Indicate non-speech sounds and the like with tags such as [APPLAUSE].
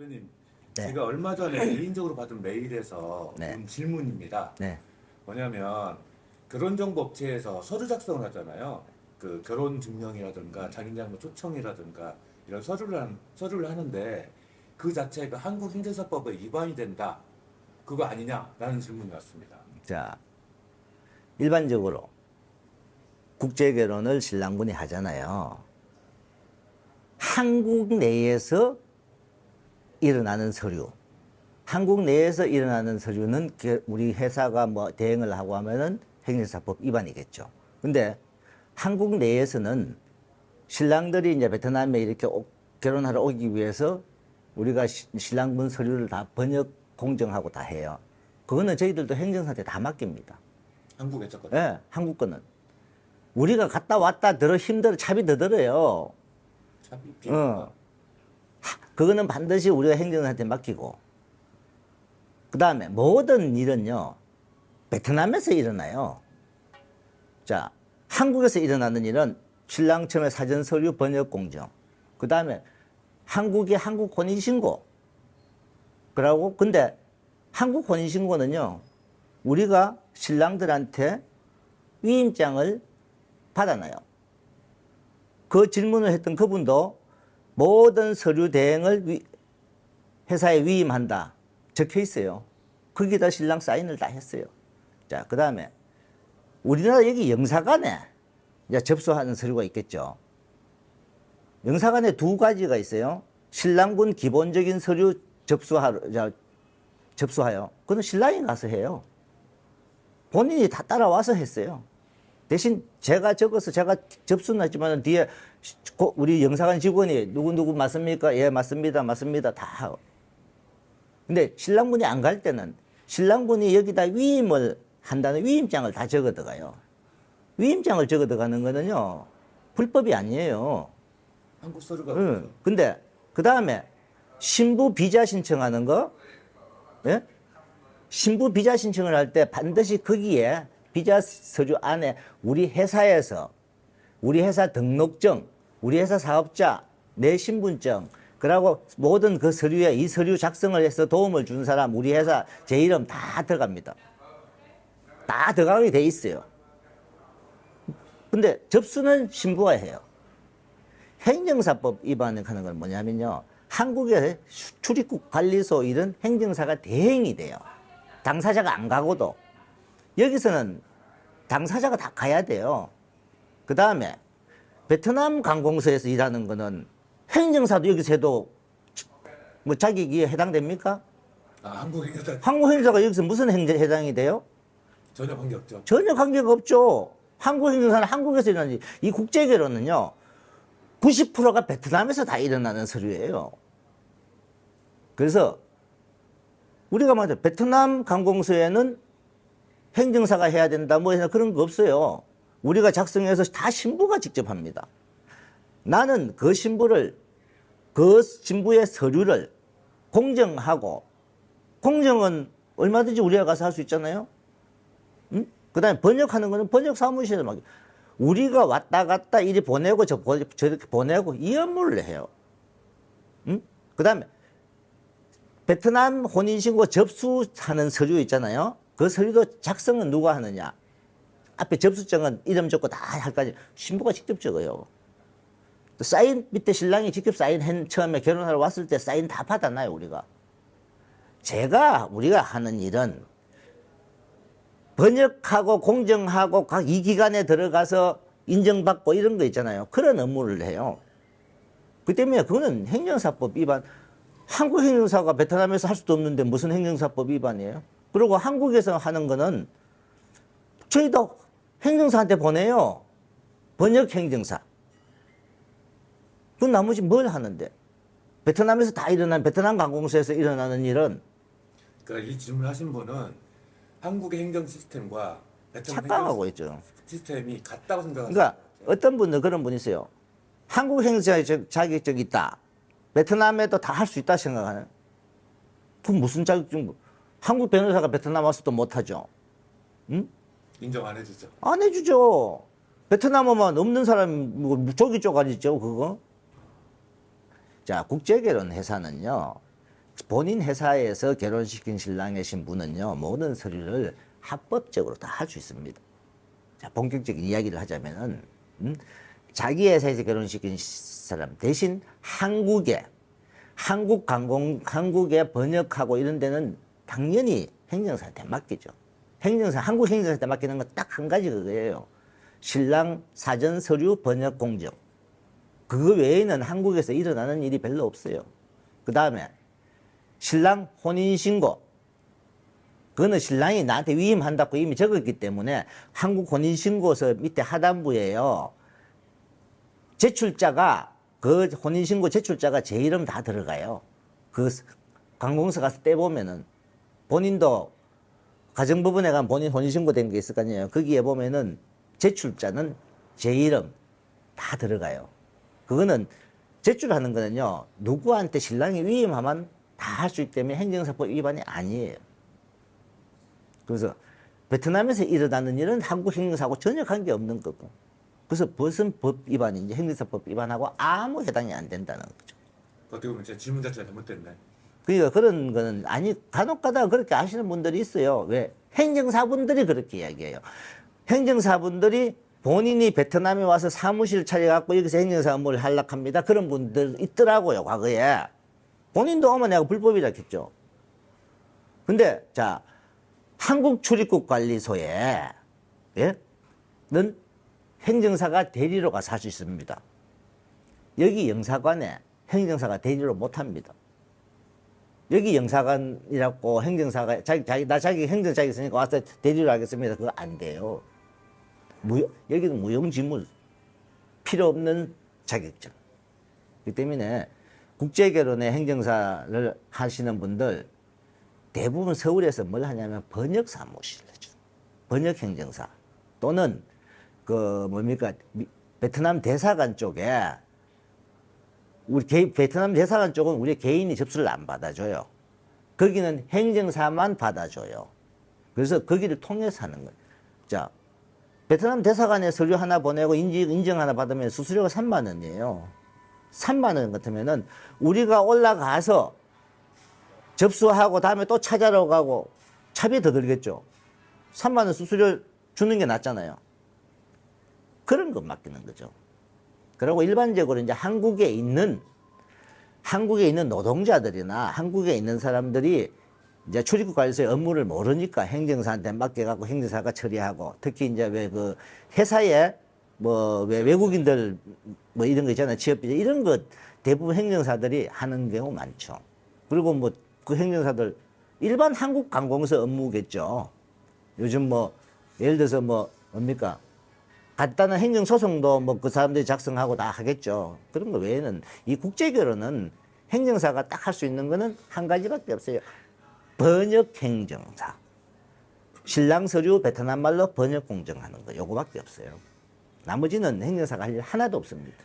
대표님, 네. 제가 얼마 전에 [LAUGHS] 개인적으로 받은 메일에서 네. 온 질문입니다. 네. 뭐냐면 결혼정보 업체에서 서류 작성을 하잖아요. 그 결혼 증명이라든가 장인장모 초청이라든가 이런 서류를 한, 서류를 하는데 그 자체가 한국 행정사법에 위반이 된다. 그거 아니냐라는 질문이 왔습니다. 자, 일반적으로 국제 결혼을 신랑분이 하잖아요. 한국 내에서 일어나는 서류. 한국 내에서 일어나는 서류는 게- 우리 회사가 뭐 대행을 하고 하면은 행정사법 위반이겠죠. 근데 한국 내에서는 신랑들이 이제 베트남에 이렇게 오- 결혼하러 오기 위해서 우리가 시- 신랑분 서류를 다 번역 공정하고 다 해요. 그거는 저희들도 행정사한테 다 맡깁니다. 한국에 있었거든요. 예, 한국 거는. 우리가 갔다 왔다 들어 힘들어, 차비 더 들어요. 참 비- 어. 하, 그거는 반드시 우리가 행정사한테 맡기고. 그 다음에 모든 일은요, 베트남에서 일어나요. 자, 한국에서 일어나는 일은 신랑 처음에 사전 서류 번역 공정. 그 다음에 한국의 한국 혼인신고. 그러고, 근데 한국 혼인신고는요, 우리가 신랑들한테 위임장을 받아놔요. 그 질문을 했던 그분도 모든 서류 대행을 위- 회사에 위임한다. 적혀 있어요. 거기다 신랑 사인을 다 했어요. 자, 그 다음에 우리나라 여기 영사관에 이제 접수하는 서류가 있겠죠. 영사관에 두 가지가 있어요. 신랑군 기본적인 서류 접수하러, 자, 접수하여. 그건 신랑이 가서 해요. 본인이 다 따라와서 했어요. 대신 제가 적어서 제가 접수는 했지만 뒤에 우리 영사관 직원이 누구누구 맞습니까? 예, 맞습니다. 맞습니다. 다. 근데 신랑분이 안 갈 때는 신랑분이 여기다 위임을 한다는 위임장을 다 적어 들어가요. 위임장을 적어 들어가는 거는요, 불법이 아니에요. 한국 서류가 응. 근데 그 다음에 신부 비자 신청하는 거, 예? 신부 비자 신청을 할 때 반드시 거기에 비자 서류 안에 우리 회사에서 우리 회사 등록증, 우리 회사 사업자, 내 신분증, 그러고 모든 그 서류에 이 서류 작성을 해서 도움을 준 사람, 우리 회사 제 이름 다 들어갑니다. 다 들어가게 돼 있어요. 근데 접수는 신부가 해요. 행정사법 위반을 하는 건 뭐냐면요. 한국의 출입국 관리소 이런 행정사가 대행이 돼요. 당사자가 안 가고도. 여기서는 당사자가 다 가야 돼요. 그 다음에 베트남 관공서에서 일하는 거는 행정사도 여기서 해도 뭐 자격이 해당됩니까? 아, 한국 행정사 한국 행정사가 여기서 무슨 행정 해당이 돼요? 전혀 관계 없죠. 전혀 관계가 없죠. 한국 행정사는 한국에서 일어나지. 이 국제결혼은요, 90%가 베트남에서 다 일어나는 서류예요. 그래서 우리가 말해 베트남 관공서에는 행정사가 해야 된다 뭐 해서 그런 거 없어요. 우리가 작성해서 다 신부가 직접 합니다. 나는 그 신부를 그 신부의 서류를 공정하고 공정은 얼마든지 우리가 가서 할 수 있잖아요. 그 다음에 번역하는 거는 번역 사무실에 막 우리가 왔다 갔다 이리 보내고 저 보- 저렇게 보내고 이 업무를 해요. 응? 그 다음에 베트남 혼인신고 접수하는 서류 있잖아요. 그 서류도 작성은 누가 하느냐. 앞에 접수증은 이름 적고 다 할 까지 신부가 직접 적어요. 또 사인 밑에 신랑이 직접 사인한 처음에 결혼하러 왔을 때 사인 다 받아놔요 우리가. 제가 우리가 하는 일은 번역하고 공정하고 각 이 기관에 들어가서 인정받고 이런 거 있잖아요. 그런 업무를 해요. 그 때문에 그거는 행정사법 위반. 한국 행정사가 베트남에서 할 수도 없는데 무슨 행정사법 위반이에요? 그리고 한국에서 하는 거는 저희도 행정사한테 보내요. 번역 행정사. 그 나머지 뭘 하는데? 베트남에서 다 일어난 베트남 관공서에서 일어나는 일은 그러니까 이 질문을 하신 분은 한국의 행정 시스템과 베트남 착각하고 행정 있죠. 시스템이 같다고 생각하시는 그러니까. 어떤 분들 그런 분 있어요. 한국 행사에 저- 자격증이 있다. 베트남에도 다 할 수 있다 생각하는. 그 무슨 자격증? 한국 변호사가 베트남 와서도 못하죠. 인정 안 해주죠. 안 해주죠. 베트남 오면 없는 사람 뭐 조기 쪼가리죠 그거. 자 국제결혼 회사는요 본인 회사에서 결혼시킨 신랑의 신부는요 모든 서류를 합법적으로 다 할 수 있습니다. 자, 본격적인 이야기를 하자면은 음? 자기 회사에서 결혼시킨 사람 대신 한국에 한국 관공 한국에 번역하고 이런 데는 당연히 행정사한테 맡기죠. 행정사 한국 행정사한테 맡기는 건 딱 한 가지 그거예요. 신랑 사전 서류 번역 공정. 그거 외에는 한국에서 일어나는 일이 별로 없어요. 그 다음에 신랑 혼인신고. 그거는 신랑이 나한테 위임한다고 이미 적었기 때문에 한국 혼인신고서 밑에 하단부에요. 제출자가 그 혼인신고 제출자가 제 이름 다 들어가요. 그 관공서 가서 떼보면은 본인도 가정부분에 가면 본인 혼인신고 된 게 있을 거 아니에요. 거기에 보면은 제출자는 제 이름 다 들어가요. 그거는 제출하는 거는요, 누구한테 신랑이 위임하면 다 할 수 있기 때문에 행정사법 위반이 아니에요. 그래서 베트남에서 일어나는 일은 한국 행정사하고 전혀 관계없는 거고. 그래서 무슨 법 위반인지 행정사법 위반하고 아무 해당이 안 된다는 거죠. 어떻게 보면 제 질문 자체가 잘못됐네. 그러니까 그런 거는 아니 간혹 가다가 그렇게 아시는 분들이 있어요. 왜? 행정사분들이 그렇게 이야기해요. 행정사분들이 본인이 베트남에 와서 사무실 차려갖고 여기서 행정사 업무를 하려고 합니다. 그런 분들 있더라고요, 과거에. 본인도 어머 내가 불법이라 했죠. 근데, 자, 한국 출입국 관리소에, 예? 는 행정사가 대리로 가서 할 수 있습니다. 여기 영사관에 행정사가 대리로 못 합니다. 여기 영사관이라고 행정사가 자기 자기 나 자기 행정 자기 있으니까 와서 대리를 하겠습니다. 그거 안 돼요. 무 여기는 무용지물 필요 없는 자격증. 그 때문에 국제 결혼의 행정사를 하시는 분들 대부분 서울에서 뭘 하냐면 번역 사무실을 해줘. 번역 행정사 또는 그 뭡니까 미- 베트남 대사관 쪽에 우리 개, 베트남 대사관 쪽은 우리 개인이 접수를 안 받아줘요. 거기는 행정사만 받아줘요. 그래서 거기를 통해서 하는 거예요. 자, 베트남 대사관에 서류 하나 보내고 인지, 인정 하나 받으면 수수료가 3만 원이에요. 3만 원 같으면은 우리가 올라가서 접수하고 다음에 또 찾아러 가고 차비 더 들겠죠. 3만 원 수수료 주는 게 낫잖아요. 그런 거 맡기는 거죠. 그리고 일반적으로 이제 한국에 있는 한국에 있는 노동자들이나 한국에 있는 사람들이 이제 출입국 관리소의 업무를 모르니까 행정사한테 맡겨갖고 행정사가 처리하고 특히 이제 왜 그 회사에 뭐 왜 외국인들 뭐 이런 거 있잖아요 취업비자 이런 거 대부분 행정사들이 하는 경우 많죠. 그리고 뭐 그 행정사들 일반 한국 관공서 업무겠죠. 요즘 뭐 예를 들어서 뭐 뭡니까 간단한 행정 소송도 뭐 그 사람들이 작성하고 다 하겠죠. 그런 거 외에는 이 국제 결혼은 행정사가 딱 할 수 있는 거는 한 가지밖에 없어요. 번역 행정사. 신랑 서류 베트남 말로 번역 공정하는 거 요거밖에 없어요. 나머지는 행정사가 할 일 하나도 없습니다.